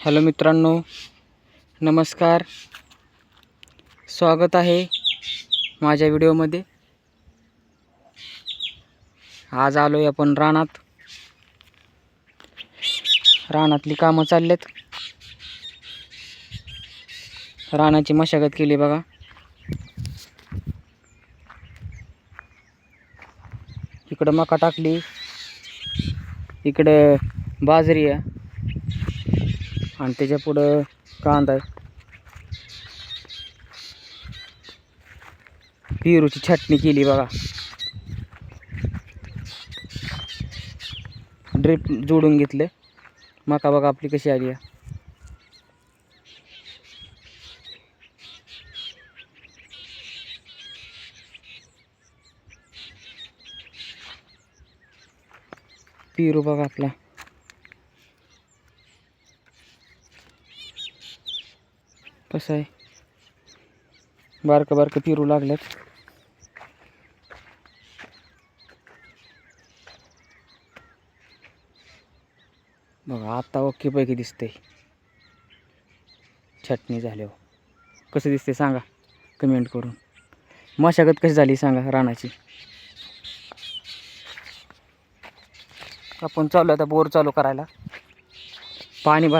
Hello मित्रांनो नमस्कार. स्वागत आहे माझ्या व्हिडिओमध्ये. आज आलो आहे आपण रानात. रानातली कामं चाललेत. रानाची मशागत केली बघा. इकडं मका टाकली. इकडं बाजरी आहे. आणि त्याच्या पुढं कांदा आहे. पेरूची छटणी केली बघा. ड्रिप जोडून घेतले. मका बघा आपली कशी आली आहे. पेरू बघा आपला. कसं आहे? बारकं बारकं पिरू लागल्यात. बघा आता ओके पैकी दिसतंय. छटणी झाल्यावर. कसं दिसते सांगा कमेंट करून. मशागत कशी झाली सांगा रानाची? आपण चालू आहे आता बोर चालू करायला. पाणी भर